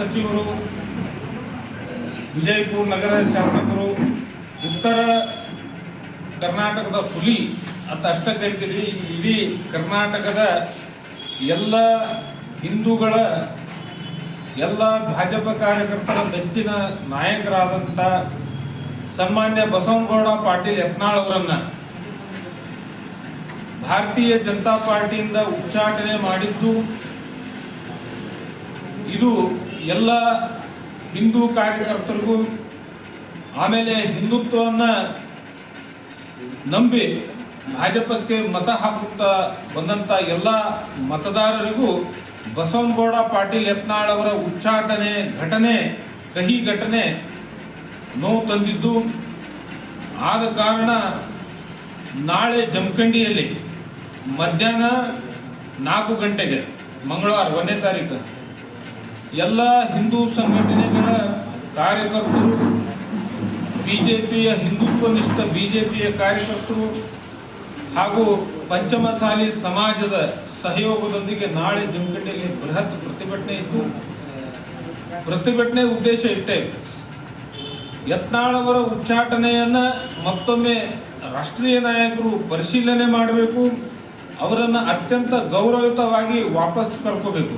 ಸಚಿವರು, ವಿಜಯಪುರ ನಗರ ಶಾಸಕರು, ಉತ್ತರ ಕರ್ನಾಟಕದ ಹುಲಿ ಅಂತ ಅಷ್ಟ ಕರಿತೀರಿ. ಇಡೀ ಕರ್ನಾಟಕದ ಎಲ್ಲ ಹಿಂದೂಗಳ, ಎಲ್ಲ ಭಾಜಪ ಕಾರ್ಯಕರ್ತರ ನೆಚ್ಚಿನ ನಾಯಕರಾದಂಥ ಸನ್ಮಾನ್ಯ ಬಸವನಗೌಡ ಪಾಟೀಲ್ ಯತ್ನಾಳ್ ಅವರನ್ನ ಭಾರತೀಯ ಜನತಾ ಪಾರ್ಟಿಯಿಂದ ಉಚ್ಚಾಟನೆ ಮಾಡಿದ್ದು ಇದು ಎಲ್ಲ ಹಿಂದೂ ಕಾರ್ಯಕರ್ತರಿಗೂ ಆಮೇಲೆ ಹಿಂದುತ್ವವನ್ನು ನಂಬಿ ಭಾಜಪಕ್ಕೆ ಮತ ಹಾಕುತ್ತಾ ಬಂದಂಥ ಎಲ್ಲ ಮತದಾರರಿಗೂ ಬಸವನಗೌಡ ಪಾಟೀಲ್ ಯತ್ನಾಳ್ ಅವರ ಉಚ್ಚಾಟನೆ, ಘಟನೆ, ಕಹಿ ಘಟನೆ ನೋವು ತಂದಿದ್ದು. ಆದ ಕಾರಣ ನಾಳೆ ಜಮಖಂಡಿಯಲ್ಲಿ ಮಧ್ಯಾಹ್ನ ನಾಲ್ಕು ಗಂಟೆಗೆ ಮಂಗಳವಾರ, ಒಂದನೇ ತಾರೀಕು. ಎಲ್ಲ ಹಿಂದೂ ಸಂಘಟನೆಗಳ ಕಾರ್ಯಕರ್ತರು, ಬಿಜೆಪಿಯ ಹಿಂದುತ್ವನಿಷ್ಠ ಪಿಯ ಕಾರ್ಯಕರ್ತರು ಹಾಗೂ ಪಂಚಮಸಾಲಿ ಸಮಾಜದ ಸಹಯೋಗದೊಂದಿಗೆ ನಾಳೆ ಜಮಖಂಡಿಯಲ್ಲಿ ಬೃಹತ್ ಪ್ರತಿಭಟನೆ ಇತ್ತು ಪ್ರತಿಭಟನೆ ಉದ್ದೇಶ ಇಟ್ಟೆ ಯತ್ನಾಳವರ ಉಚ್ಚಾಟನೆಯನ್ನ ಮತ್ತೊಮ್ಮೆ ರಾಷ್ಟ್ರೀಯ ನಾಯಕರು ಪರಿಶೀಲನೆ ಮಾಡಬೇಕು, ಅವರನ್ನು ಅತ್ಯಂತ ಗೌರವಯುತವಾಗಿ ವಾಪಸ್ ಕರ್ಕೋಬೇಕು.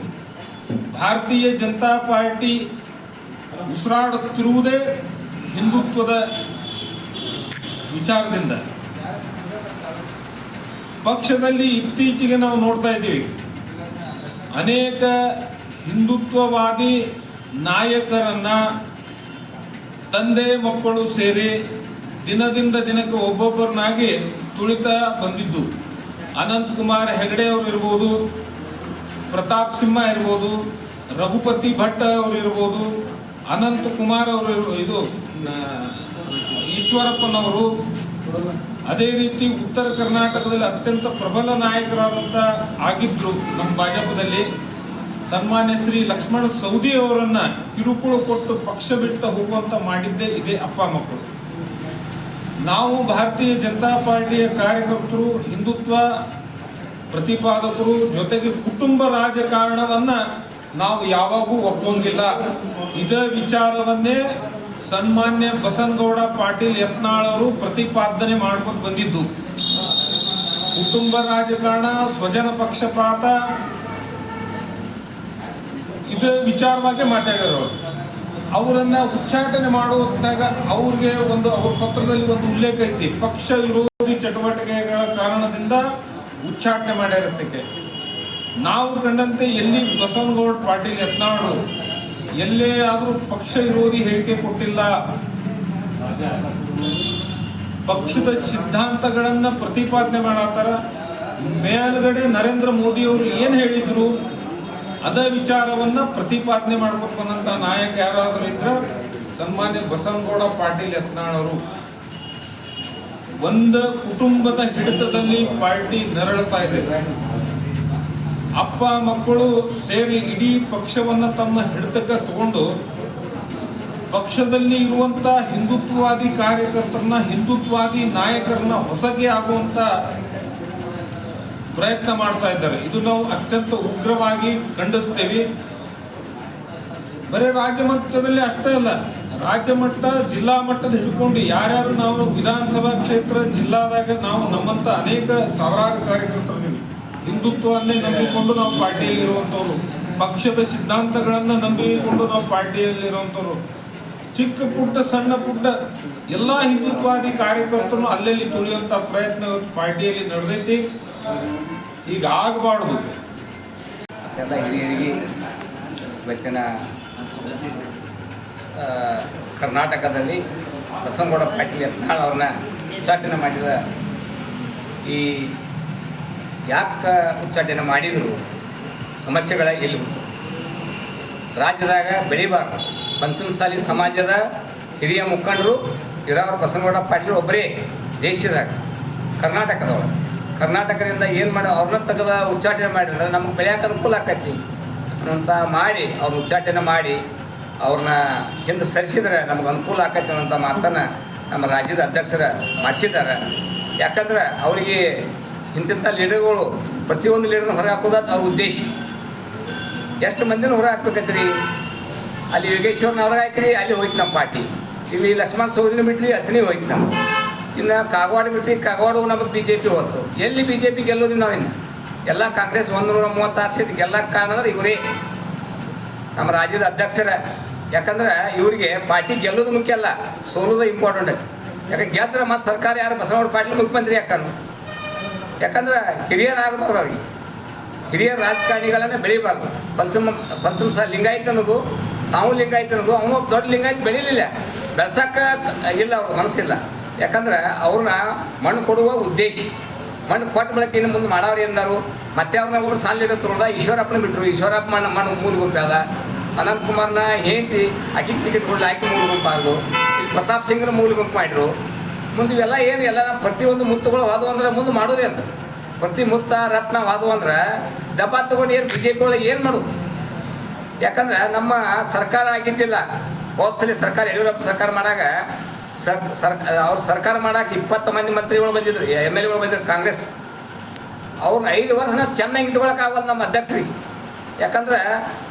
ಭಾರತೀಯ ಜನತಾ ಪಾರ್ಟಿ ಉಸಿರಾಡುತ್ತಿರುವುದೇ ಹಿಂದುತ್ವದ ವಿಚಾರದಿಂದ. ಪಕ್ಷದಲ್ಲಿ ಇತ್ತೀಚೆಗೆ ನಾವು ನೋಡ್ತಾ ಇದ್ದೀವಿ. ಅನೇಕ ಹಿಂದುತ್ವವಾದಿ ನಾಯಕರನ್ನ ತಂದೆ ಮಕ್ಕಳು ಸೇರಿ ದಿನದಿಂದ ದಿನಕ್ಕೆ ಒಬ್ಬೊಬ್ಬರನ್ನಾಗಿ ತುಳಿತಾ ಬಂದಿದ್ದು. ಅನಂತಕುಮಾರ್ ಹೆಗಡೆ ಅವರು ಇರ್ಬೋದು ಪ್ರತಾಪ್ ಸಿಂಹ ಇರ್ಬೋದು, ರಘುಪತಿ ಭಟ್ ಅವರು ಇರ್ಬೋದು, ಅನಂತ್ ಕುಮಾರ್ ಅವರು ಇದು ಈಶ್ವರಪ್ಪನವರು. ಅದೇ ರೀತಿ ಉತ್ತರ ಕರ್ನಾಟಕದಲ್ಲಿ ಅತ್ಯಂತ ಪ್ರಬಲ ನಾಯಕರಾದಂಥ ಆಗಿದ್ದರು ನಮ್ಮ ಭಾಜಪದಲ್ಲಿ. ಸನ್ಮಾನ್ಯ ಶ್ರೀ ಲಕ್ಷ್ಮಣ ಸೌದಿ ಅವರನ್ನು ಕಿರುಕುಳ ಕೊಟ್ಟು ಪಕ್ಷ ಬಿಟ್ಟು ಹೋಗುವಂತ ಮಾಡಿದ್ದೇ ಇದೆ ಅಪ್ಪ ಮಕ್ಕಳು. ನಾವು ಭಾರತೀಯ ಜನತಾ ಪಾರ್ಟಿಯ ಕಾರ್ಯಕರ್ತರು, ಹಿಂದುತ್ವ ಪ್ರತಿಪಾದಕರು ಜೊತೆಗೆ ಕುಟುಂಬ ರಾಜಕಾರಣವನ್ನು ನಾವು ಯಾವಾಗೂ ಒಪ್ಪೋಂಗಿಲ್ಲ ಇದೇ ವಿಚಾರವನ್ನೇ ಸನ್ಮಾನ್ಯ ಬಸನಗೌಡ ಪಾಟೀಲ್ ಯತ್ನಾಳ್ ಅವರು ಪ್ರತಿಪಾದನೆ ಮಾಡ್ಕೊಂಡು ಬಂದಿದ್ದು. ಕುಟುಂಬ ರಾಜಕಾರಣ, ಸ್ವಜನ ಪಕ್ಷಪಾತ, ಇದು ವಿಚಾರವಾಗಿ ಮಾತಾಡಿದ್ರು ಅವರು. ಅವರನ್ನ ಉಚ್ಚಾಟನೆ ಮಾಡುವಾಗ ಅವ್ರಿಗೆ ಒಂದು, ಅವ್ರ ಪತ್ರದಲ್ಲಿ ಒಂದು ಉಲ್ಲೇಖ ಐತಿ. ಪಕ್ಷ ವಿರೋಧಿ ಚಟುವಟಿಕೆಗಳ ಕಾರಣದಿಂದ ಉಚ್ಚಾಟನೆ ಮಾಡಿರತ್ತಕ್ಕೆ ನಾವು ಕಂಡಂತೆ ಎಲ್ಲಿ ಬಸವನಗೌಡ ಪಾಟೀಲ್ ಯತ್ನಾಳು, ಎಲ್ಲೇ ಆದರೂ ಪಕ್ಷ ವಿರೋಧಿ ಹೇಳಿಕೆ ಕೊಟ್ಟಿಲ್ಲ. ಪಕ್ಷದ ಸಿದ್ಧಾಂತಗಳನ್ನ ಪ್ರತಿಪಾದನೆ ಮಾಡತ್ತಾರ. ಮೇಲ್ಗಡೆ ನರೇಂದ್ರ ಮೋದಿ ಅವರು ಏನು ಹೇಳಿದ್ರು, ಅದ ವಿಚಾರವನ್ನ ಪ್ರತಿಪಾದನೆ ಮಾಡ್ಬೇಕು ಅನ್ನಂತ ನಾಯಕ ಯಾರಾದರೂ ಇದ್ರೆ ಸನ್ಮಾನ್ಯ ಬಸವನಗೌಡ ಪಾಟೀಲ್ ಯತ್ನಾಳ್ ಅವರು ಒಂದು ಕುಟುಂಬದ ಹಿಡಿತದಲ್ಲಿ ಪಾರ್ಟಿ ನರಳುತ್ತಾ ಇದೆ. ಅಪ್ಪ, ಮಕ್ಕಳು ಸೇರಿ ಇಡೀ ಪಕ್ಷವನ್ನ ತಮ್ಮ ಹಿಡಿತಕ್ಕೆ ತಗೊಂಡು ಪಕ್ಷದಲ್ಲಿ ಇರುವಂತ ಹಿಂದುತ್ವವಾದಿ ಕಾರ್ಯಕರ್ತರನ್ನ, ಹಿಂದುತ್ವವಾದಿ ನಾಯಕರನ್ನ ಹೊಸಗೆ ಆಗುವಂತ ಪ್ರಯತ್ನ ಮಾಡ್ತಾ ಇದ್ದಾರೆ. ಇದು ನಾವು ಅತ್ಯಂತ ಉಗ್ರವಾಗಿ ಖಂಡಿಸ್ತೇವೆ. ಬರೀ ರಾಜ್ಯ ಮಟ್ಟದಲ್ಲಿ ಅಷ್ಟೇ ಅಲ್ಲ. ರಾಜ್ಯ ಮಟ್ಟ, ಜಿಲ್ಲಾ ಮಟ್ಟದ ಹಿಡ್ಕೊಂಡು ಯಾರ್ಯಾರು ನಾವು ವಿಧಾನಸಭಾ ಕ್ಷೇತ್ರ ಜಿಲ್ಲಾದಾಗ ನಾವು ನಮ್ಮಂತ ಅನೇಕ ಸಾವಿರಾರು ಕಾರ್ಯಕರ್ತರಿದ್ದೀವಿ. ಹಿಂದುತ್ವವನ್ನೇ ನಂಬಿಕೊಂಡು ನಾವು ಪಾರ್ಟಿಯಲ್ಲಿ ಇರುವಂಥವ್ರು ಪಕ್ಷದ ಸಿದ್ಧಾಂತಗಳನ್ನ ನಂಬಿಕೊಂಡು ನಾವು ಪಾರ್ಟಿಯಲ್ಲಿ ಇರುವಂಥವ್ರು ಚಿಕ್ಕ ಪುಟ್ಟ, ಸಣ್ಣ ಪುಟ್ಟ ಎಲ್ಲ ಹಿಂದುತ್ವಾದಿ ಕಾರ್ಯಕರ್ತರು ಅಲ್ಲಲ್ಲಿ ತುಳಿಯುವಂಥ ಪ್ರಯತ್ನ ಪಾರ್ಟಿಯಲ್ಲಿ ನಡೆದೈತಿ. ಈಗ ಆಗಬಾರ್ದು. ಎಲ್ಲ ಹಿರಿಯರಿಗೆ ಇವತ್ತಿನ ಕರ್ನಾಟಕದಲ್ಲಿ ಬಸವನಗೌಡ ಪಾಟೀಲ್ ಯತ್ನಾಳ್ ಅವ್ರನ್ನ ಉಚ್ಚಾಟನೆ ಮಾಡಿದ ಈ ಯಾಕೆ ಉಚ್ಚಾಟನೆ ಮಾಡಿದರು ಸಮಸ್ಯೆಗಳ ಎಲ್ಲಿ ಹುಟ್ಟು ರಾಜ್ಯದಾಗ ಬೆಳಿಬಾರ್ದು. ಪಂಚಮಸಾಲಿ ಸಮಾಜದ ಹಿರಿಯ ಮುಖಂಡರು ಇರೋರು ಬಸವನಗೌಡ ಪಾಟೀಲ್ ಒಬ್ಬರೇ ದೇಶದಾಗ, ಕರ್ನಾಟಕದೊಳಗೆ. ಕರ್ನಾಟಕದಿಂದ ಏನು ಮಾಡೋ ಅವ್ರನ್ನ ತೆಗೆದ ಉಚ್ಚಾಟನೆ ಮಾಡಿದ್ರೆ ನಮ್ಗೆ ಬೆಳೆಯೋಕೆ ಅನುಕೂಲ ಆಕೈತಿ ಅಂತ ಮಾಡಿ ಅವ್ರ ಉಚ್ಚಾಟನೆ ಮಾಡಿ ಅವ್ರನ್ನ ಹಿಂದೆ ಸರಿಸಿದ್ರೆ ನಮ್ಗೆ ಅನುಕೂಲ ಆಕೈತಿ ಅನ್ನೋಂಥ ಮಾತನ್ನು ನಮ್ಮ ರಾಜ್ಯದ ಅಧ್ಯಕ್ಷರ ಮಾಡಿಸಿದ್ದಾರೆ. ಯಾಕಂದ್ರೆ ಅವರಿಗೆ ಇಂತಿಂಥ ಲೀಡರ್ಗಳು, ಪ್ರತಿಯೊಂದು ಲೀಡರ್ನ ಹೊರ ಹಾಕೋದಾದ ಅವ್ರ ಉದ್ದೇಶ. ಎಷ್ಟು ಮಂದಿನ ಹೊರ ಹಾಕ್ಬೇಕೈತ್ರಿ? ಅಲ್ಲಿ ಯೋಗೇಶ್ವರನವ್ರಿಗೆ ಹಾಕಿರಿ, ಅಲ್ಲಿ ಹೋಯ್ತು ನಮ್ಮ ಪಾರ್ಟಿ. ಇಲ್ಲಿ ಲಕ್ಷ್ಮಣ ಸೌದಿನ ಬಿಟ್ರಿ ಅತ್ನಿ ಹೋಯ್ತು ನಮ್ಮ ಇನ್ನು ಕಾಗವಾಡ ಬಿಟ್ರಿ ಕಾಗವಾಡ ನಮಗೆ ಬಿ ಜೆ ಪಿ ಎಲ್ಲಿ ಬಿ ಜೆ ಪಿ ನಾವು ಇನ್ನು ಎಲ್ಲ ಕಾಂಗ್ರೆಸ್ ಒಂದು ನೂರ ಮೂವತ್ತಾರು ಸೀಟ್ ಗೆಲ್ಲಕ್ಕೆ ಕಾರಣ ಇವರೇ. ನಮ್ಮ ರಾಜ್ಯದ ಅಧ್ಯಕ್ಷರ ಯಾಕಂದ್ರೆ ಇವರಿಗೆ ಪಾರ್ಟಿ ಗೆಲ್ಲೋದು ಮುಖ್ಯ ಅಲ್ಲ, ಸೋಲೋದು ಇಂಪಾರ್ಟೆಂಟ್ ಐತಿ ಯಾಕೆ ಗೆದ್ರೆ ಮತ್ತೆ ಸರ್ಕಾರ ಯಾರು ಬಸವನಗೌಡ ಪಾಟೀಲ್ ಮುಖ್ಯಮಂತ್ರಿ ಯಾಕನ್ನು ಯಾಕಂದ್ರೆ ಹಿರಿಯರಾಗಬಾರ್ದು ಅವ್ರಿಗೆ. ಹಿರಿಯ ರಾಜಕಾರಣಿಗಳನ್ನ ಬೆಳಿಬಾರ್ದು. ಪಂಚಮ ಸಹ ಲಿಂಗಾಯತ್ ಅನ್ನೋದು ತಾವು ಲಿಂಗಾಯತ್ ಅನ್ನೋದು, ಅವನು ದೊಡ್ಡ ಲಿಂಗಾಯಿತ ಬೆಳಿಲಿಲ್ಲ. ಬೆಳ್ಸಕ್ಕೆ ಇಲ್ಲ ಅವ್ರ ಮನಸ್ಸಿಲ್ಲ. ಯಾಕಂದ್ರೆ ಅವ್ರನ್ನ ಮಣ್ಣು ಕೊಡುವ ಉದ್ದೇಶ. ಮಣ್ಣು ಕೊಟ್ಟ ಬಳಕೆ ಇನ್ನು ಮುಂದೆ ಮಾಡೋರು ಏನಾರು ಮತ್ತೆ ಅವ್ರನ್ನ ಒಬ್ಬರು ಸಾಲ ಲೀಡರ್ ತೊಗೊಳ್ದ ಈಶ್ವರಪ್ಪನ ಬಿಟ್ಟರು ಈಶ್ವರಪ್ಪ ಮಣ್ಣು ಮಣ್ಣು ಮೂರು ಗುಂಪು ಅದ ಅನಂತ್ ಕುಮಾರ್ನ ಹೇಂತಿ ಆಕಿಗೆ ಟಿಕೆಟ್ ಕೊಡಲಿ ಆಕೆ ಮೂರು ಗುಂಪು ಆದ್ರು ಇಲ್ಲಿ ಪ್ರತಾಪ್ ಸಿಂಗ್ನ ಮೂಲ ಗುಂಪು ಮಾಡಿದ್ರು. ಮುಂದೆ ಇವೆಲ್ಲ ಏನು ಎಲ್ಲ ಪ್ರತಿಯೊಂದು ಮುತ್ತುಗಳು ವಾದು ಅಂದ್ರೆ ಮುಂದೆ ಮಾಡೋದೇನು ಪ್ರತಿ ಮುತ್ತ, ರತ್ನ ವಾದು ಅಂದ್ರೆ ಡಬ್ಬ ತಗೊಂಡು ಏನು ಬಿ ಜೆ ಪಿ ಒಳಗೆ ಏನು ಮಾಡೋದು? ಯಾಕಂದ್ರೆ ನಮ್ಮ ಸರ್ಕಾರ ಆಗಿದ್ದಿಲ್ಲ. ಹೋದ್ಸಲಿ ಸರ್ಕಾರ, ಯಡಿಯೂರಪ್ಪ ಸರ್ಕಾರ ಮಾಡಾಗ ಸರ್ ಸರ್, ಅವ್ರ ಸರ್ಕಾರ ಮಾಡಕ್ಕೆ ಇಪ್ಪತ್ತು ಮಂದಿ ಮಂತ್ರಿಗಳು ಬಂದಿದ್ರು ಎಂ ಎಲ್ ಎಗಳು ಬಂದಿದ್ರು ಕಾಂಗ್ರೆಸ್. ಅವ್ರನ್ನ ಐದು ವರ್ಷನ ಚೆನ್ನಾಗಿ ಇಟ್ಕೊಳಕ್ ಆಗಲ್ಲ ನಮ್ಮ ಅಧ್ಯಕ್ಷರಿಗೆ. ಯಾಕಂದ್ರೆ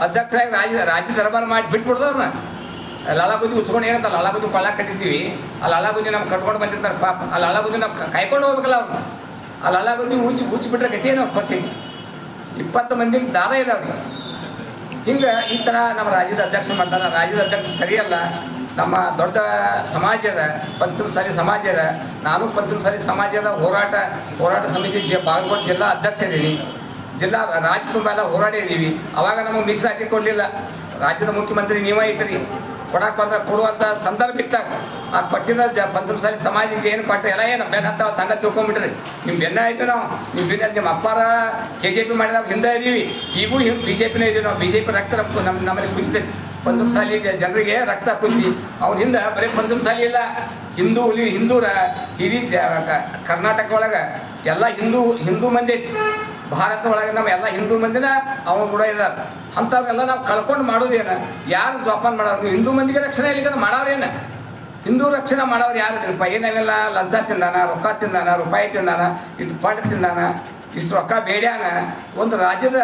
ಅಧ್ಯಕ್ಷರಾಗಿ ರಾಜ ರಾಜ್ಯ ದರ್ಬಾರ್ ಮಾಡಿ ಬಿಟ್ಬಿಡ್ದವ್ರನ್ನ ಲಾಲಾಗುದಿ ಉಚ್ಕೊಂಡು ಏನಂತ ಲಾಲಾಗುದಿ ಕೊಳ್ಳ ಕಟ್ಟಿದ್ದೀವಿ ಆ ಲಾಲಾಗುದಿ ನಮ್ಗೆ ಕಟ್ಕೊಂಡು ಬಂದಿರ್ತಾರೆ ಪಾಪ. ಆ ಲಾಲಾಗುದಿ ನಮ್ಗೆ ಕಾಯ್ಕೊಂಡು ಹೋಗ್ಬೇಕಲ್ಲ ಅವ್ರನ್ನ ಆ ಲಾಲಾಗುದಿ ಉಚ್ಚಿ ಬಿಟ್ರೆ ಗತಿ ಏನೋ ಬಸ್ಸಿಗೆ ಇಪ್ಪತ್ತು ಮಂದಿ ದಾರ ಇಲ್ಲ ಅವ್ರಿಗೆ. ಹಿಂಗೆ ಈ ಥರ ನಮ್ಮ ರಾಜ್ಯದ ಅಧ್ಯಕ್ಷ ಮಾಡ್ತಾರೆ ರಾಜ್ಯದ ಅಧ್ಯಕ್ಷ ಸರಿಯಲ್ಲ ನಮ್ಮ ದೊಡ್ಡ ಸಮಾಜದ ಪಂಚಮಸಾಲಿ ಸಮಾಜದ ನಾನು ಪಂಚಮಸಾಲಿ ಸಮಾಜದ ಹೋರಾಟ ಹೋರಾಟ ಸಮಿತಿ ಬಾಗಲಕೋಟೆ ಜಿಲ್ಲಾ ಅಧ್ಯಕ್ಷ ಇದ್ದೀನಿ ಜಿಲ್ಲಾ ರಾಜ್ಯ ತುಂಬ ಎಲ್ಲ ಹೋರಾಡಿದ್ದೀವಿ ಅವಾಗ ನಮಗೆ ಮೀಸಲಾತಿ ಕೊಡಲಿಲ್ಲ ರಾಜ್ಯದ ಮುಖ್ಯಮಂತ್ರಿ ನೀವೇ ಇದ್ರಿ. ಕೊಡಕ್ಕೆ ಬಂದ್ರೆ ಕೊಡುವಂಥ ಸಂದರ್ಭ ಇತ್ತಾಗ. ಆ ಕೊಟ್ಟಿದ್ದ ಜ ಪಂಚಮಸಾಲಿ ಸಮಾಜಕ್ಕೆ ಏನು ಕೊಟ್ಟರೆ ಎಲ್ಲ ಏನು? ಬೆನ್ನ ಹತ್ತಾವ ತಂಡ ತಿಳ್ಕೊಂಬಿಟ್ರಿ. ನಿಮ್ಮ ಬೆನ್ನ ಆಯ್ತು ನಾವು. ನಿಮ್ಮ ಬೆನ್ನ ನಿಮ್ಮ ಅಪ್ಪಾರ ಕೆ ಜೆ ಪಿ ಮಾಡಿದಾಗ ಹಿಂದೆ ಇದೀವಿ. ಈಗೂ ಬಿ ಜೆ ಪಿನೇ ಇದೀವಿ ನಾವು. ಬಿ ಜೆ ಪಿ ರಕ್ತ ನಮ್ಮ ನಮ್ಮಲ್ಲಿ ಕುಂತಿದೆ. ಪಂಚಮಸಾಲಿ ಜನರಿಗೆ ರಕ್ತ ಕುಂತಿ. ಅವ್ನ ಹಿಂದೆ ಬರೀ ಪಂಚಮಸಾಲಿ ಇಲ್ಲ. ಹಿಂದೂ ಹುಲಿ, ಹಿಂದೂರ ಇಡೀ ಕರ್ನಾಟಕ ಒಳಗೆ ಎಲ್ಲ ಹಿಂದೂ ಹಿಂದೂ ಮಂದಿ ಐತಿ. ಭಾರತ ಒಳಗೆ ನಮ್ಮ ಎಲ್ಲ ಹಿಂದೂ ಮಂದಿನ ಅವನು ಕೂಡ ಇದ್ದಾರೆ ಅಂಥವ್ರೆಲ್ಲ ನಾವು ಕಳ್ಕೊಂಡು ಮಾಡೋದೇನು ಯಾರು ಜೋಪಾನ ಮಾಡೋರು? ಹಿಂದೂ ಮಂದಿಗೆ ರಕ್ಷಣೆ ಇಲ್ಲಿಗೆ ಮಾಡೋರೇನು ಹಿಂದೂ ರಕ್ಷಣೆ ಮಾಡೋರು ಯಾರು ಇದ್ರಪ್ಪ? ಏನವೆಲ್ಲ ಲಂಚ ತಿಂದಾನ, ರೊಕ್ಕ ತಿಂದಾನ, ರೂಪಾಯಿ ತಿಂದಾನ, ಇಷ್ಟು ಪಡೆ ತಿಂದಾನ, ಇಷ್ಟು ರೊಕ್ಕ ಬೇಡ್ಯಾನ? ಒಂದು ರಾಜ್ಯದ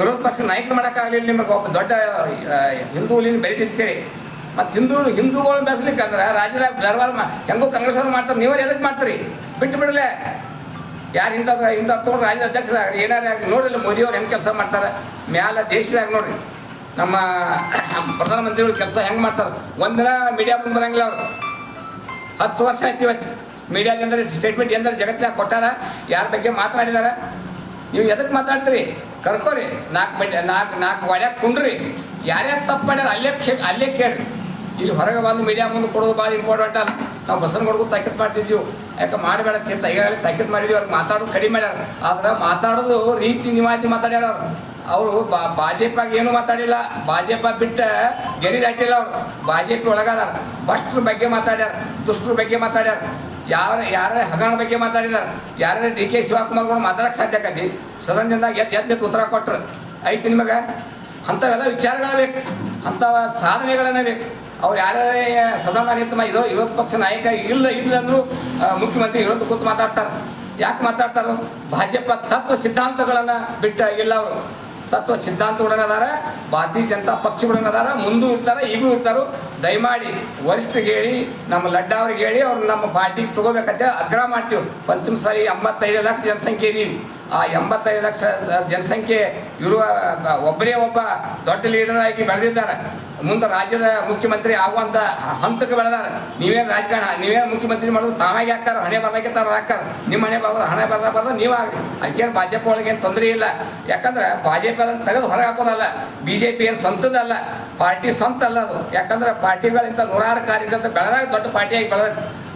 ವಿರೋಧ ಪಕ್ಷ ನಾಯಕ ಮಾಡೋಕ್ಕಾಗಲಿಲ್ಲ ನಿಮಗೆ ಒಬ್ಬ ದೊಡ್ಡ ಹಿಂದೂ ಬೆಳಿತಿರ್ತೀರಿ ಮತ್ತು ಹಿಂದೂ ಹಿಂದೂಗಳನ್ನ ಬೆಳೆಸ್ಲಿಕ್ಕೆ ಅಂದ್ರೆ ರಾಜ್ಯದಾಗ ದರ್ಬಾರ್ ಹೆಂಗೋ ಕಾಂಗ್ರೆಸ್ ಅವ್ರು ಮಾಡ್ತಾರೆ, ನೀವೇ ಎದಕ್ಕೆ ಮಾಡ್ತೀರಿ? ಬಿಟ್ಟು ಬಿಡಲೆ ಯಾರು ಇಂಥ ಇಂಥ ತೊಗೊಂಡ್ರೆ ಅಲ್ಲಿ ಅಧ್ಯಕ್ಷರಾಗ್ರಿ ಏನಾರೇ ಆಗಲಿ, ನೋಡಿಲ್ಲ ಮೋದಿಯವ್ರು ಹೆಂಗೆ ಕೆಲಸ ಮಾಡ್ತಾರೆ. ಮ್ಯಾಲ ದೇಶದಾಗ ನೋಡ್ರಿ, ನಮ್ಮ ಪ್ರಧಾನಮಂತ್ರಿಗಳು ಕೆಲಸ ಹೆಂಗೆ ಮಾಡ್ತಾರೆ. ಒಂದಿನ ಮೀಡಿಯಾ ಮುಂದೆ ಬರಂಗಿಲ್ಲ ಅವರು. ಹತ್ತು ವರ್ಷ ಆಯ್ತು ಇವತ್ತು. ಮೀಡಿಯಾದಿಂದ ಸ್ಟೇಟ್ಮೆಂಟ್ ಎಂದ್ರೆ ಜಗತ್ತಿನಾಗ ಕೊಟ್ಟಾರ, ಯಾರ ಬಗ್ಗೆ ಮಾತನಾಡಿದಾರ? ನೀವು ಎದಕ್ಕೆ ಮಾತಾಡ್ತೀರಿ? ಕರ್ಕೋರಿ ನಾಲ್ಕು ಮಂದಿ ನಾಲ್ಕು ನಾಲ್ಕು ಒಳ್ಯಾಗ ಕುಂಡ್ರಿ. ಯಾರ್ಯಾರು ತಪ್ಪು ಮಾಡ್ಯಾರ, ಅಲ್ಲೇ ಕ್ಷೇ ಅಲ್ಲೇ ಕೇಳ್ರಿ. ಇಲ್ಲಿ ಹೊರಗೆ ಬಂದು ಮೀಡಿಯಾ ಮುಂದೆ ಕೊಡೋದು ಭಾಳ ಇಂಪಾರ್ಟೆಂಟ್ ಅಲ್ಲ. ನಾವು ಬಸವನಗೌಡಗೂ ತಾಕೀತ್ ಮಾಡ್ತಿದ್ವಿ. ಯಾಕೆ ಮಾಡಬೇಡ ಅಂತ ಈಗಾಗಲೇ ತಾಕೀತ್ ಮಾಡಿದ್ವಿ. ಅವ್ರಿಗೆ ಮಾತಾಡೋದು ಕಡಿಮೆ ಮಾಡ್ಯಾರ. ಆದ್ರೆ ಮಾತಾಡೋದು ರೀತಿ ನಿವಾತಿ ಮಾತಾಡ್ಯಾರ ಅವರು. ಬಾ ಭಾಜಪ ಏನು ಮಾತಾಡಿಲ್ಲ. ಭಾಜಪ ಬಿಟ್ಟ ಗೆರಿ ದಾಟಿಲ್ಲ ಅವರು. ಭಾಜಪ ಒಳಗಾದಾರ. ಭ್ರಷ್ಟ್ರ ಬಗ್ಗೆ ಮಾತಾಡ್ಯಾರ. ದುಷ್ಟ್ರ ಬಗ್ಗೆ ಮಾತಾಡ್ಯಾರ. ಯಾರ ಯಾರ ಹಗರಣ ಬಗ್ಗೆ ಮಾತಾಡಿದಾರ. ಯಾರ ಡಿ ಕೆ ಶಿವಕುಮಾರ್ಗಳು ಮಾತಾಡಕ್ಕೆ ಸಾಧ್ಯ ಆಕತಿ? ಸದನದಿಂದ ಎದ್ದು ಎದ್ದು ಉತ್ತರ ಕೊಟ್ರು. ಐತಿ ನಿಮಗೆ. ಅಂಥವೆಲ್ಲ ವಿಚಾರಗಳ ಬೇಕು. ಅಂಥ ಸಾಧನೆಗಳನ್ನೇ ಬೇಕು. ಅವ್ರು ಯಾರೇ ಸದನ ಇದು ವಿರೋಧ ಪಕ್ಷ ನಾಯಕ, ಇಲ್ಲ ಇಲ್ಲ ಅಂದ್ರು ಮುಖ್ಯಮಂತ್ರಿ ವಿರೋಧ ಕೂತು ಮಾತಾಡ್ತಾರೆ. ಯಾಕೆ ಮಾತಾಡ್ತಾರೋ? ಭಾಜಪ ತತ್ವ ಸಿದ್ಧಾಂತಗಳನ್ನು ಬಿಟ್ಟ, ಇಲ್ಲ ಅವರು. ತತ್ವ ಸಿದ್ಧಾಂತಗಳನ್ನದಾರ, ಭಾರತೀಯ ಜನತಾ ಪಕ್ಷಗಳನ್ನದಾರ, ಮುಂದೂ ಇರ್ತಾರೆ, ಈಗೂ ಇರ್ತಾರೋ. ದಯಮಾಡಿ ವರಿಷ್ಠರಿಗೆ ಹೇಳಿ, ನಮ್ಮ ಲಡ್ಡಾ ಅವ್ರಿಗೆ ಹೇಳಿ ಅವ್ರು ನಮ್ಮ ಪಾರ್ಟಿಗೆ ತಗೋಬೇಕಂತ ಆಗ್ರಹ ಮಾಡ್ತೀವಿ. ಪಂಚಮ ಸಾರಿ ಎಂಬತ್ತೈದು ಲಕ್ಷ ಜನಸಂಖ್ಯೆ ಇದೀವಿ. ಆ ಎಂಬತ್ತೈದು ಲಕ್ಷ ಜನಸಂಖ್ಯೆ ಇರುವ ಒಬ್ಬರೇ ಒಬ್ಬ ದೊಡ್ಡ ಲೀಡರ್ ಆಗಿ ಬೆಳೆದಿದ್ದಾರೆ. ಮುಂದೆ ರಾಜ್ಯದ ಮುಖ್ಯಮಂತ್ರಿ ಆಗುವಂಥ ಹಂತಕ್ಕೆ ಬೆಳೆದಾರ. ನೀವೇನು ರಾಜಕಾರಣ ನೀವೇನು ಮುಖ್ಯಮಂತ್ರಿ ಮಾಡೋದು ತಾವಾಗಿ ಹಾಕ್ತಾರ ಹಣೆ ಬರ್ದಕ್ಕೆ ತಾವು ಹಾಕ್ತಾರ ನಿಮ್ಮ ಹಣೆ ಬರ್ದ ಹಣೆ ಬರ್ದ ಬರ್ದ ನೀವು ಆಗ್ರಿ ಅದಕ್ಕೇನು ಭಾಜಪ ಒಳಗೇನು ತೊಂದರೆ ಇಲ್ಲ. ಯಾಕಂದ್ರೆ ಭಾಜಪ ಅದನ್ನು ತೆಗೆದು ಹೊರಗೆ ಹಾಕೋದಲ್ಲ. ಬಿ ಜೆ ಪಿ ಏನು ಸ್ವಂತದಲ್ಲ, ಪಾರ್ಟಿ ಸ್ವಂತ ಅಲ್ಲ ಅದು. ಯಾಕಂದ್ರೆ ಪಾರ್ಟಿಗಳಿಂತ ನೂರಾರು ಕಾರ್ಯಕರ್ತ ಬೆಳೆದಾಗ ದೊಡ್ಡ ಪಾರ್ಟಿಯಾಗಿ ಬೆಳೆದ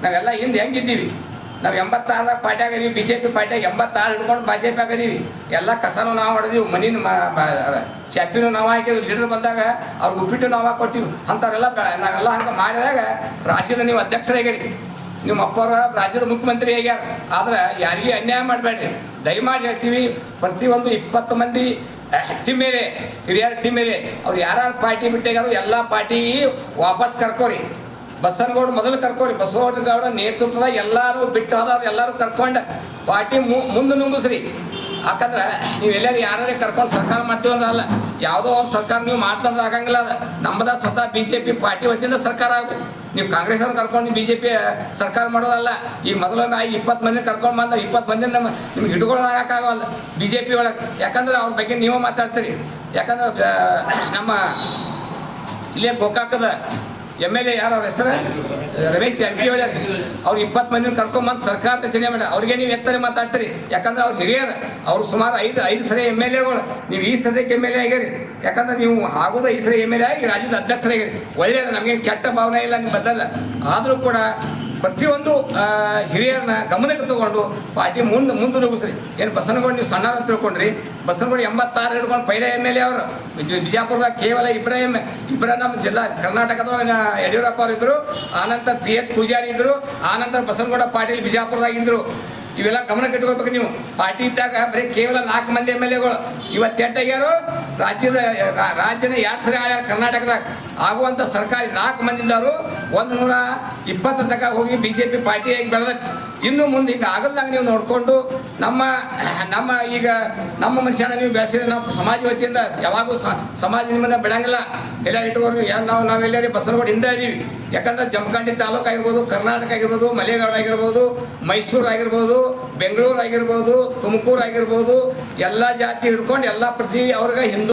ನಾವೆಲ್ಲ ಹಿಂದೆ ಹೆಂಗಿದ್ದೀವಿ. ನಾವು ಎಂಬತ್ತಾರ ಪಾರ್ಟಿ ಆಗಿದೀವಿ ಬಿ ಜೆ ಪಿ ಪಾರ್ಟಿಯಾಗ ಎಂಬತ್ತಾರು ಹಿಡ್ಕೊಂಡು ಬಿ ಜೆ ಪಿ ಆಗಿದೀವಿ. ಎಲ್ಲ ಕಸನೂ ನಾವು ಹೊಡೆದೀವಿ, ಮನಿನ ಚಾಪಿನು ನಾವು ಹಾಕಿದ್ವಿ, ಲೀಡರ್ ಬಂದಾಗ ಅವ್ರಿಗೆ ಉಪ್ಪಿಟ್ಟು ನಾವು ಕೊಟ್ಟಿವಿ. ಅಂಥವ್ರೆಲ್ಲ ನಾವೆಲ್ಲ ಹಂಗೆ ಮಾಡಿದಾಗ ರಾಜ್ಯದ ನೀವು ಅಧ್ಯಕ್ಷರಾಗಿರಿ ನಿಮ್ಮ ಅಪ್ಪರ ರಾಜ್ಯದ ಮುಖ್ಯಮಂತ್ರಿ ಆಗ್ಯಾರ. ಆದ್ರೆ ಯಾರಿಗೂ ಅನ್ಯಾಯ ಮಾಡಬೇಡ್ರಿ. ದಯಮಾಡಿ ಹೇಳ್ತೀವಿ, ಪ್ರತಿಯೊಂದು ಇಪ್ಪತ್ತು ಮಂದಿ ಟೀಮ್ ಮೇಲೆ, ಹಿರಿಯರ ಟೀಮ್ ಮೇಲೆ ಅವ್ರು ಯಾರ್ಯಾರು ಪಾರ್ಟಿ ಬಿಟ್ಟಾಗಾರು ಎಲ್ಲ ಪಾರ್ಟಿ ವಾಪಸ್ ಕರ್ಕೋರಿ. ಬಸನಗೌಡ ಮೊದಲು ಕರ್ಕೋರಿ ಬಸವಗೌಡ ನೇತೃತ್ವದ ಎಲ್ಲರೂ ಬಿಟ್ಟು ಹೋದವ್ರು ಎಲ್ಲರೂ ಕರ್ಕೊಂಡು. ಪಾರ್ಟಿ ಮುಂದೆ ನುಂಗಿಸ್ರಿ. ಯಾಕಂದ್ರೆ ನೀವು ಎಲ್ಲರೂ ಯಾರೇ ಕರ್ಕೊಂಡು ಸರ್ಕಾರ ಮಾಡ್ತೀವಿ ಅಂದ್ರೆ ಅಲ್ಲ, ಯಾವುದೋ ಒಂದು ಸರ್ಕಾರ ನೀವು ಮಾಡ್ತಂದ್ರೆ ಆಗಂಗಿಲ್ಲ ಅದು. ನಮ್ಮದ ಸ್ವತಃ ಬಿ ಜೆ ಪಿ ಪಾರ್ಟಿ ವತಿಯಿಂದ ಸರ್ಕಾರ ಆಗ್ಬೇಕು. ನೀವು ಕಾಂಗ್ರೆಸ್ ಅವ್ರು ಕರ್ಕೊಂಡು ಬಿ ಜೆ ಪಿ ಸರ್ಕಾರ ಮಾಡೋದಲ್ಲ. ಈಗ ಮೊದಲನೇ ನಾ ಇಪ್ಪತ್ತು ಮಂದಿ ಕರ್ಕೊಂಡು ಬಂದ, ಇಪ್ಪತ್ತು ಮಂದಿ ನಮ್ಮ, ನಿಮ್ಗೆ ಹಿಡ್ಕೊಳ್ಳೋದಾಗಕ್ಕಾಗಲ್ಲ ಬಿ ಜೆ ಪಿ ಒಳಗೆ. ಯಾಕಂದ್ರೆ ಅವ್ರ ಬಗ್ಗೆ ನೀವು ಮಾತಾಡ್ತೀರಿ. ಯಾಕಂದ್ರೆ ನಮ್ಮ, ಇಲ್ಲೇ ಗೋಕಾಕದ ಎಂ ಎಲ್ ಎ ಯಾರು ಅವ್ರ ಹೆಸರು? ರಮೇಶ್ ಜಾರಕಿಹೊಳಿ ಅವ್ರು. ಅವ್ರು ಇಪ್ಪತ್ತು ಮಂದಿನ ಕರ್ಕೊಂಬಂದು ಸರ್ಕಾರ ರಚನೆ ಮಾಡಿ ಅವ್ರಿಗೆ ನೀವು ಎತ್ತರ ಮಾತಾಡ್ತೀರಿ. ಯಾಕಂದ್ರೆ ಅವ್ರು ಹಿರಿಯರು. ಅವ್ರು ಸುಮಾರು ಐದು ಐದು ಸರಿ ಎಂ ಎಲ್ ಎಗಳು ನೀವು ಈ ಸದ್ಯಕ್ಕೆ ಎಂ ಎಲ್ ಎ ಆಗಿರಿ. ಯಾಕಂದ್ರೆ ನೀವು ಆಗೋದ ಈ ಸರಿ ಎಂ ಎಲ್ ಎ ಆಗಿ, ರಾಜ್ಯದ ಅಧ್ಯಕ್ಷರಾಗಿರಿ. ಒಳ್ಳೆಯದು ನಮಗೇನು ಕೆಟ್ಟ ಭಾವನೆ ಇಲ್ಲ ನಿಮ್ಮ ಬದಲ. ಆದರೂ ಕೂಡ ಪ್ರತಿಯೊಂದು ಹಿರಿಯರನ್ನ ಗಮನಕ್ಕೆ ತಗೊಂಡು ಪಾರ್ಟಿ ಮುಂದೆ ಮುಂದೆ ನುಗ್ಗಿಸ್ರಿ ಏನು ಬಸನಗೌಡ ನೀವು ಸಣ್ಣ ತಿಳ್ಕೊಂಡ್ರಿ. ಬಸನಗೌಡ ಎಂಬತ್ತಾರು ಹಿಡ್ಕೊಂಡು ಪೈಲೆ ಎಂ ಎಲ್ ಎ ಅವರು. ಬಿಜ- ಬಿಜಾಪುರದಾಗ ಕೇವಲ ಇಬ್ಬರ ಎಂ ಇಬ್ಬರ ನಮ್ಮ ಜಿಲ್ಲಾ ಕರ್ನಾಟಕದೊಳಗ ಯಡಿಯೂರಪ್ಪ ಅವರು ಇದ್ರು ಆನಂತರ ಪಿ ಎಚ್ ಪೂಜಾರಿ ಇದ್ರು ಆನಂತರ ಬಸನಗೌಡ ಪಾಟೀಲ್ ಬಿಜಾಪುರದಾಗ ಇದ್ರು. ಇವೆಲ್ಲ ಗಮನಕ್ಕೆ ಇಟ್ಕೋಬೇಕು ನೀವು. ಪಾರ್ಟಿ ಇದ್ದಾಗ ಬರೀ ಕೇವಲ ನಾಲ್ಕು ಮಂದಿ ಎಂ ಎಲ್ ಎಗಳು. ಇವತ್ತು ಎಟ್ಟಾಗ್ಯಾರು ರಾಜ್ಯದ ರಾಜ್ಯನ ಎರಡು ಸರಿ ಆಗ್ಯಾರ ಕರ್ನಾಟಕದಾಗ. ಆಗುವಂಥ ಸರ್ಕಾರಿ ನಾಲ್ಕು ಮಂದಿದವರು ಒಂದು ನೂರ ಇಪ್ಪತ್ತರ ತನಕ ಹೋಗಿ ಬಿ ಜೆ ಪಿ ಪಾರ್ಟಿಯಾಗಿ ಬೆಳೆದೈತಿ ಇನ್ನು ಮುಂದೆ ಹಿಂಗೆ ಆಗಲ್ದಾಗ ನೀವು ನೋಡಿಕೊಂಡು ನಮ್ಮ ನಮ್ಮ ಈಗ ನಮ್ಮ ಮನುಷ್ಯನ ನೀವು ಬೆಳೆಸಿದ್ರೆ ನಾವು ಸಮಾಜ ವತಿಯಿಂದ ಯಾವಾಗೂ ಸಮಾಜ ನಿಮ್ಮನ್ನ ಬಿಡಂಗಿಲ್ಲ. ತಲೆ ಇಟ್ಕೊಂಡು ಯಾರು ನಾವು ನಾವೆಲ್ಲರೂ ಬಸವನಗುಡಿ ಹಿಂದೆ ಇದೀವಿ. ಯಾಕಂದ್ರೆ ಜಮಖಂಡಿ ತಾಲೂಕು ಆಗಿರ್ಬೋದು, ಕರ್ನಾಟಕ ಆಗಿರ್ಬೋದು, ಮಲೆನಾಡು ಆಗಿರ್ಬೋದು, ಮೈಸೂರು ಆಗಿರ್ಬೋದು, ಬೆಂಗಳೂರು ಆಗಿರ್ಬೋದು, ತುಮಕೂರು ಆಗಿರ್ಬೋದು, ಎಲ್ಲ ಜಾತಿ ಹಿಡ್ಕೊಂಡು ಎಲ್ಲ ಪ್ರತಿ ಅವ್ರಿಗೆ ಹಿಂದೂ